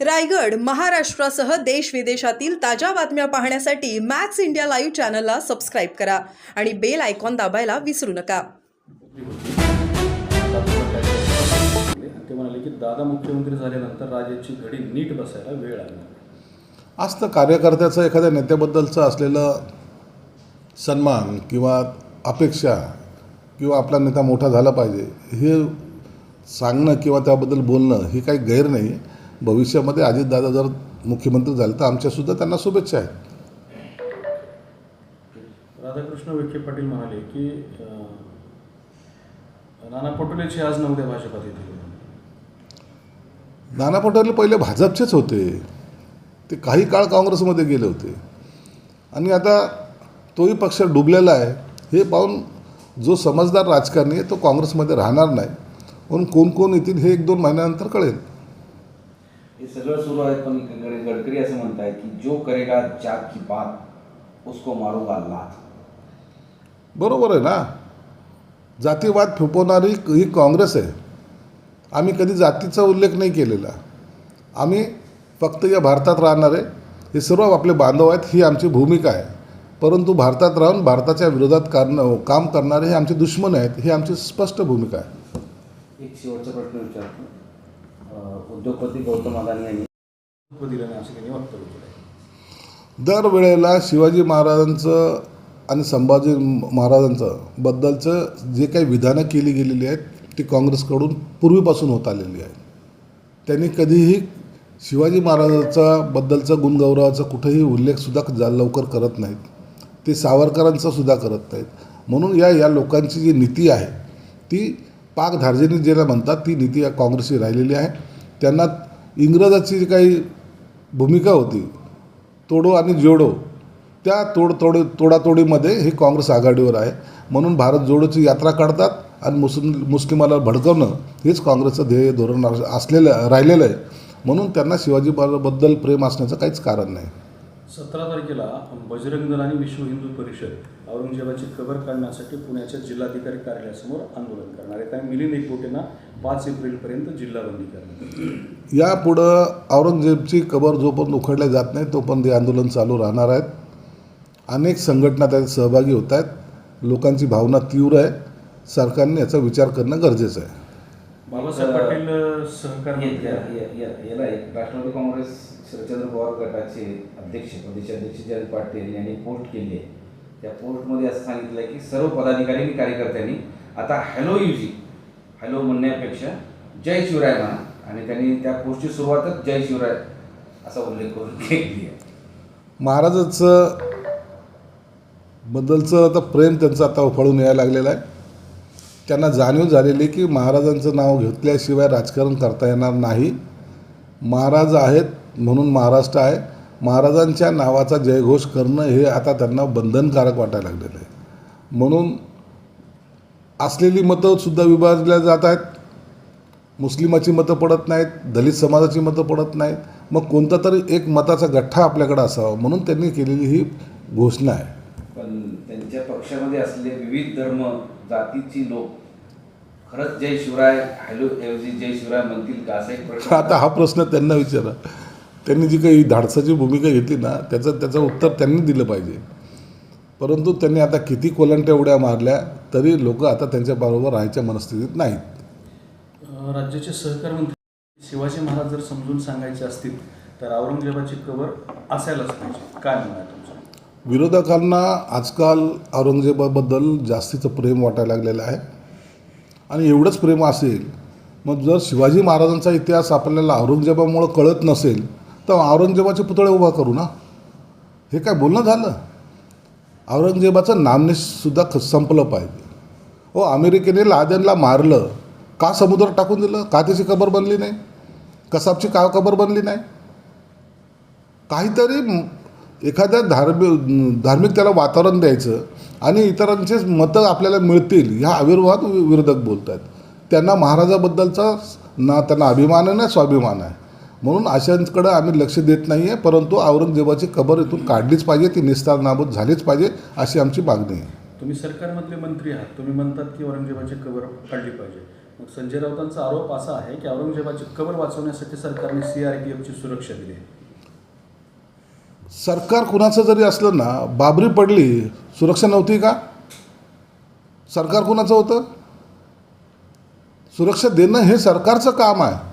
रायगड महाराष्ट्रासह देश विदेशातील ताज्या बातम्या पाहण्यासाठी मॅक्स इंडिया लाईव्ह चॅनलला सबस्क्राईब करा आणि बेल आयकॉन दाबायला विसरू नका. ते म्हणाले की दादा मुख्यमंत्री झाल्यानंतर राजाची घडी नीट बसायला वेळ लागणार असतं कार्यकर्त्याचं एखाद्या नेत्याबद्दलचं असलेलं सन्मान किंवा अपेक्षा किंवा आपला नेता मोठा झाला पाहिजे हे सांगणं किंवा त्याबद्दल बोलणं हे काही गैर नाही. भविष्यामध्ये अजितदादा जर मुख्यमंत्री झाले तर आमच्यासुद्धा त्यांना शुभेच्छा आहेत. राधाकृष्ण विखे पाटील म्हणाले की नाना पटोलेची आज नवद्या भाजपात येतील. नाना पटोले पहिले भाजपचेच होते. ते काही काळ काँग्रेसमध्ये गेले होते. आणि आता तोही पक्ष डुबलेला आहे. हे पाहून जो समजदार राजकारणी आहे तो काँग्रेसमध्ये राहणार नाही. म्हणून कोण कोण येतील हे एक दोन महिन्यानंतर कळेल. हे सगळं सुरू आहे पण गड- गडकरी असं म्हणताय की जो करेगा जाग की बात उसको मारूंगा लात। बरोबर आहे ना? जातीवाद फुपवणारी ही काँग्रेस आहे. आम्ही कधी जातीचा उल्लेख नाही केलेला. आम्ही फक्त या भारतात राहणारे हे सर्व आपले बांधव आहेत ही आमची भूमिका आहे. परंतु भारतात राहून भारताच्या विरोधात करणं काम करणारे हे आमचे दुश्मन आहेत ही आमची स्पष्ट भूमिका आहे. एक शेवटचा प्रश्न विचारतो. उद्योगपती गौतम अदानी यांनी. महत्त्व दिलं नाही असं त्यांनी वक्तव्य केलं आहे दरवेळेला शिवाजी महाराजांचं आणि संभाजी महाराजांचं बद्दलचं जे काही विधानं केली गेलेली आहेत ती काँग्रेसकडून पूर्वीपासून होत आलेली आहेत. त्यांनी कधीही शिवाजी महाराजांचा बद्दलचं गुणगौरवाचा कुठेही उल्लेखसुद्धा जा लवकर करत नाहीत. ते सावरकरांचा सुद्धा करत नाहीत. म्हणून या या लोकांची जी नीती आहे ती पाक धार्जिनी ज्याला म्हणतात ती नीती या काँग्रेसची राहिलेली आहे. त्यांना इंग्रजाची जी काही भूमिका होती तोडो आणि जोडो त्या तोड तोड तोडातोडीमध्ये ही काँग्रेस आघाडीवर आहे. म्हणून भारत जोडोची यात्रा काढतात आणि मुस्लिम मुस्लिमाला भडकवणं हेच काँग्रेसचं ध्येय धोरण असलेलं राहिलेलं आहे. म्हणून त्यांना शिवाजी महाराजांबद्दल प्रेम असण्याचं काहीच कारण नाही. सतरा तारखेला बजरंग दल आणि विश्व हिंदू परिषद औरंगजेबाची कबर काढण्यासाठी पुण्याच्या जिल्हाधिकारी कार्यालयासमोर आंदोलन करणार आहेत आणि मिलिंद एकबोटेंना पाच एप्रिलपर्यंत जिल्हाबंदी करण्यात येईल यापुढं औरंगजेबची कबर जोपर्यंत उखडल्या जात नाही तोपर्यंत हे आंदोलन चालू राहणार आहेत. अनेक संघटना त्यात सहभागी होत आहेत. लोकांची भावना तीव्र आहे. सरकारने याचा विचार करणं गरजेचं आहे. बाबासाहेब पाटील सहकार याला राष्ट्रवादी काँग्रेस शरदचंद्र पवार गटाचे अध्यक्ष प्रदेशाध्यक्ष जयंत पाटील यांनी पोस्ट केली आहे. त्या पोस्टमध्ये असं सांगितलं आहे की सर्व पदाधिकारी आणि कार्यकर्त्यांनी आता हॅलो युजी हॅलो म्हणण्यापेक्षा जय शिवराय म्हणा आणि त्यांनी त्या पोस्टची सुरुवातच जय शिवराय असा उल्लेख करून केली आहे. महाराजाचं बद्दलचं आता प्रेम त्यांचं आता उफाळून यायला लागलेलं आहे. त्यांना जाणीव झालेली की महाराजांचं नाव घेतल्याशिवाय राजकारण करता येणार नाही. महाराज आहेत म्हणून महाराष्ट्र आहे. महाराजांच्या नावाचा जयघोष करणं हे आता त्यांना बंधनकारक वाटायला लागलेलं आहे. म्हणून असलेली मतंसुद्धा विभागल्या जात आहेत. मुस्लिमाची मतं पडत नाहीत दलित समाजाची मतं पडत नाहीत. मग कोणता तरी एक मताचा गठ्ठा आपल्याकडे असावा म्हणून त्यांनी केलेली ही घोषणा आहे. पण त्यांच्या पक्षामध्ये असलेले विविध धर्म जातीची लोक खरंच जय शिवराय हॅलो ऐवजी जय शिवराय म्हणतील का असा एक प्रश्न आता हा प्रश्न त्यांना विचारा. त्यांनी जी काही धाडसाची भूमिका घेतली ना त्याचं त्याचं उत्तर त्यांनी दिलं पाहिजे. परंतु त्यांनी आता किती कोलंट्या उड्या मारल्या तरी लोक आता त्यांच्याबरोबर राहायच्या मनस्थितीत नाहीत. राज्याचे सहकार मंत्री शिवाजी महाराज जर समजून सांगायचे असतील तर औरंगजेबाची कबर असायलाच पाहिजे. काय म्हणणं आहे तुमचं? विरोधकांना आजकाल औरंगजेबाबद्दल जास्तीचं प्रेम वाटायला लागलेलं आहे. आणि एवढंच प्रेम असेल मग जर शिवाजी महाराजांचा इतिहास आपल्याला औरंगजेबामुळं कळत नसेल तर औरंगजेबाचे पुतळे उभा करू ना. हे काय बोलणं झालं? औरंगजेबाचं नामनेसुद्धा ख संपलं पाहिजे. हो अमेरिकेने लादेनला मारलं. का समुद्रात टाकून दिलं? का त्याची कबर बनली नाही? कसाबची का कबर बनली नाही? काहीतरी एखाद्या धार्मिक धार्मिक त्याला वातावरण द्यायचं आणि इतरांचे मतं आपल्याला मिळतील ह्या आविर्भावात वि- विरोधक बोलत आहेत त्यांना महाराजाबद्दलचा ना त्यांना अभिमान आहे ना स्वाभिमान आहे? म्हणून अशांकडं आम्ही लक्ष देत नाही आहे परंतु औरंगजेबाची कबर इथून काढलीच पाहिजे ती निस्तार नाबूद झालीच पाहिजे अशी आमची मागणी आहे. तुम्ही सरकारमधले मंत्री आहात तुम्ही म्हणतात की औरंगजेबाची कबर काढली पाहिजे. मग संजय राऊतांचा आरोप असा आहे की औरंगजेबाची कबर वाचवण्यासाठी सरकारने सी आर पी एफची सुरक्षा दिली आहे. सरकार कुणाचं जरी असलं ना बाबरी पडली सुरक्षा नव्हती का? सरकार कुणाचं होतं? सुरक्षा देणं हे सरकारचं काम आहे.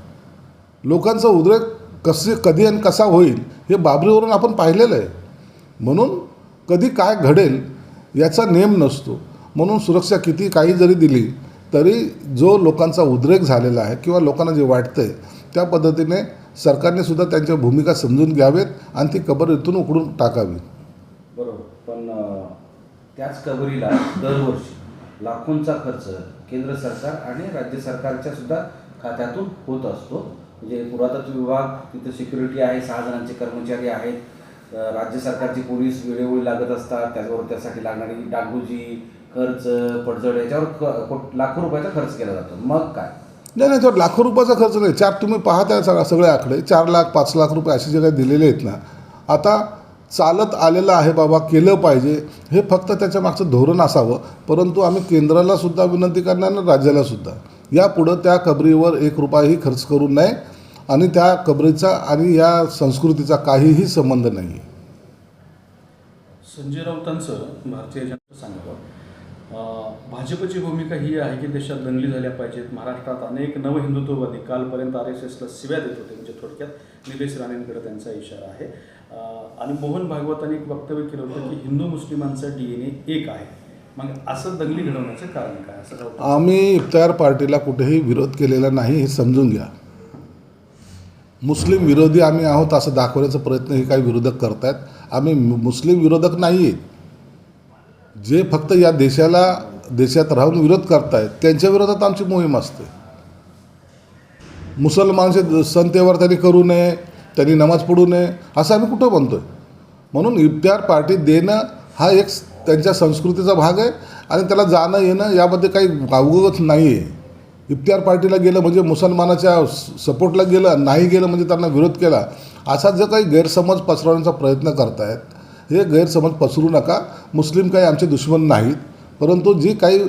लोकांचा उद्रेक कसे कधी आणि कसा होईल हे बाबरीवरून आपण पाहिलेलं आहे. म्हणून कधी काय घडेल याचा नेम नसतो. म्हणून सुरक्षा किती काही जरी दिली तरी जो लोकांचा उद्रेक झालेला आहे किंवा लोकांना जे वाटतं आहे त्या पद्धतीने सरकारने सुद्धा त्यांच्या भूमिका समजून घ्यावेत आणि ती कबर इथून उकडून टाकावी. बरोबर. पण त्याच कबरीला दरवर्षी लाखोंचा खर्च केंद्र सरकार आणि राज्य सरकारच्या सुद्धा खात्यातून होत असतो. म्हणजे पुरातत्व विभाग तिथं सिक्युरिटी आहे सहा जणांचे कर्मचारी आहेत. राज्य सरकारची पोलीस वेळोवेळी लागत असतात त्याचबरोबर त्यासाठी लागणारी डागडुजी खर्च पडझड याच्यावर लाखो रुपयाचा खर्च केला जातो. मग काय? नाही नाही तर लाखो रुपयाचा खर्च नाही. चार तुम्ही पाहताय सगळा सगळे आकडे. चार लाख पाच लाख रुपये असे जे काही दिलेले आहेत ना आता चालत आलेलं आहे बाबा केलं पाहिजे. हे फक्त त्याच्या मागचं धोरण असावं. परंतु आम्ही केंद्राला सुद्धा विनंती करणार ना राज्याला सुद्धा. यापुढं त्या कबरीवर एक रुपयाही खर्च करू नये आणि त्या कबरीचा आणि या संस्कृतीचा काहीही संबंध नाही संजय राऊतांचं भारतीय जनता सांगतो. भाजपची भूमिका ही आहे की देशात दंगली झाल्या पाहिजेत. महाराष्ट्रात अनेक नवहिंदुत्ववादी कालपर्यंत आर एस एसला शिव्या देत होते म्हणजे थोडक्यात. निलेश राणेंकडे त्यांचा इशारा आहे. आणि मोहन भागवतांनी एक वक्तव्य केलं होतं की हिंदू मुस्लिमांचा डी एन ए एक आहे. मग असं दंगली घडवण्याचं कारण काय? असं आम्ही इफ्तार पार्टीला कुठेही विरोध केलेला नाही हे समजून घ्या. मुस्लिम विरोधी आम्ही आहोत असं दाखवण्याचा प्रयत्न हे काही विरोधक करतायत. आम्ही मुस्लिम विरोधक नाही आहेत. जे फक्त या देशाला देशात राहून विरोध करतायत त्यांच्या विरोधात आमची मोहीम असते. मुसलमानचे सण त्योहार त्यांनी करू नये त्यांनी नमाज पडू नये असं आम्ही कुठं म्हणतोय? म्हणून इफ्तार पार्टी देणं हा एक त्यांच्या संस्कृतीचा भाग आहे आणि त्याला जाणं येणं यामध्ये काही अवगत नाही आहे इफ्तार पार्टीला गेलं म्हणजे मुसलमानाच्या सपोर्टला गेलं नाही गेलं म्हणजे त्यांना विरोध केला असा जो काही गैरसमज पसरवण्याचा प्रयत्न करतायत हे गैरसमज पसरू नका. मुस्लिम काही आमचे दुश्मन नाहीत परंतु जी काही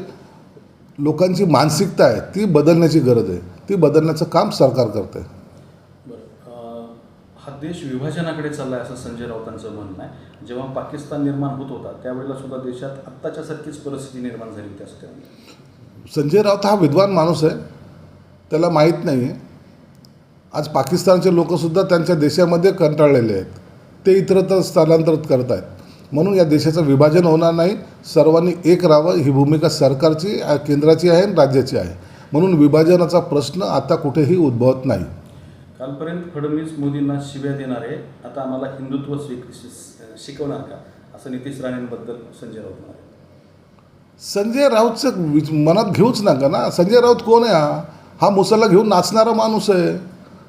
लोकांची मानसिकता आहे ती बदलण्याची गरज आहे. ती बदलण्याचं काम सरकार करतं आहे हा देश विभाजनाकडे चाललाय असं संजय राऊतांचं म्हणणं आहे. जेव्हा पाकिस्तान निर्माण होत होता त्यावेळेला सुद्धा देशात आत्ताच्या सारखीच परिस्थिती निर्माण झाली होती असं संजय राऊत हा विद्वान माणूस आहे. त्याला माहीत नाही आहे आज पाकिस्तानचे लोकसुद्धा त्यांच्या देशामध्ये कंटाळलेले आहेत. ते इतरत्र स्थलांतरित करत आहेत म्हणून या देशाचं विभाजन होणार नाही. सर्वांनी एक राहावं. ही भूमिका सरकारची केंद्राची आहे आणि राज्याची आहे. म्हणून विभाजनाचा प्रश्न आता कुठेही उद्भवत नाही. कालपर्यंत फडणवीस मोदींना शिव्या देणारे आता आम्हाला हिंदुत्व शिक शिकवणार का? असं नितीश राणेंबद्दल संजय राऊत म्हणाले. संजय राऊतचं विच मनात घेऊच नका ना. संजय राऊत कोण आहे हा? हा मुसलला घेऊन नाचणारा माणूस आहे.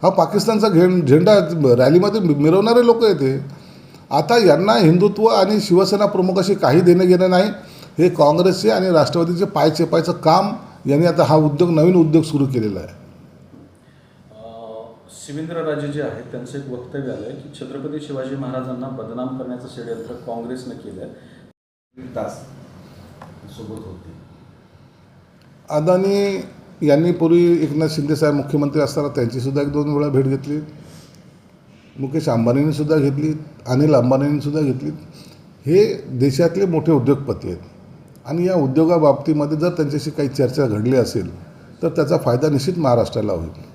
हा पाकिस्तानचा घे झेंडा रॅलीमध्ये मिरवणारे लोक आहेत आता यांना हिंदुत्व आणि शिवसेना प्रमुखाशी काही देणं घेणं नाही. हे काँग्रेसचे आणि राष्ट्रवादीचे पाय चेपायचं काम यांनी आता हा उद्योग नवीन उद्योग सुरू केलेला आहे. शिवेंद्रराजे जे आहेत त्यांचं एक वक्तव्य आलं की छत्रपती शिवाजी महाराजांना बदनाम करण्याचं षडयंत्र काँग्रेसनं केलं दीड तास सोबत होते. अदानी यांनी पूर्वी एकनाथ शिंदेसाहेब मुख्यमंत्री असताना त्यांचीसुद्धा एक दोन वेळा भेट घेतली. मुकेश अंबानींनी सुद्धा घेतली अनिल अंबानींनी सुद्धा घेतली. हे देशातले मोठे उद्योगपती आहेत. आणि या उद्योगाबाबतीमध्ये जर त्यांच्याशी काही चर्चा घडली असेल तर त्याचा फायदा निश्चित महाराष्ट्राला होईल.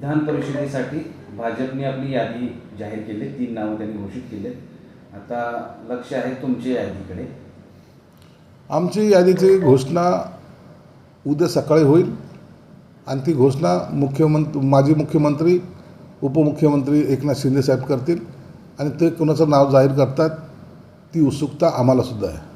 विधान परिषदेसाठी भाजपने आपली यादी जाहीर केली. तीन नावं त्यांनी घोषित केले. आता लक्ष आहे तुमच्या यादीकडे. आमची यादीची घोषणा उद्या सकाळी होईल. आणि ती घोषणा मुख्यमंत्री माजी मुख्यमंत्री उपमुख्यमंत्री एकनाथ शिंदेसाहेब करतील. आणि ते कुणाचं नाव जाहीर करतात ती उत्सुकता आम्हालासुद्धा आहे.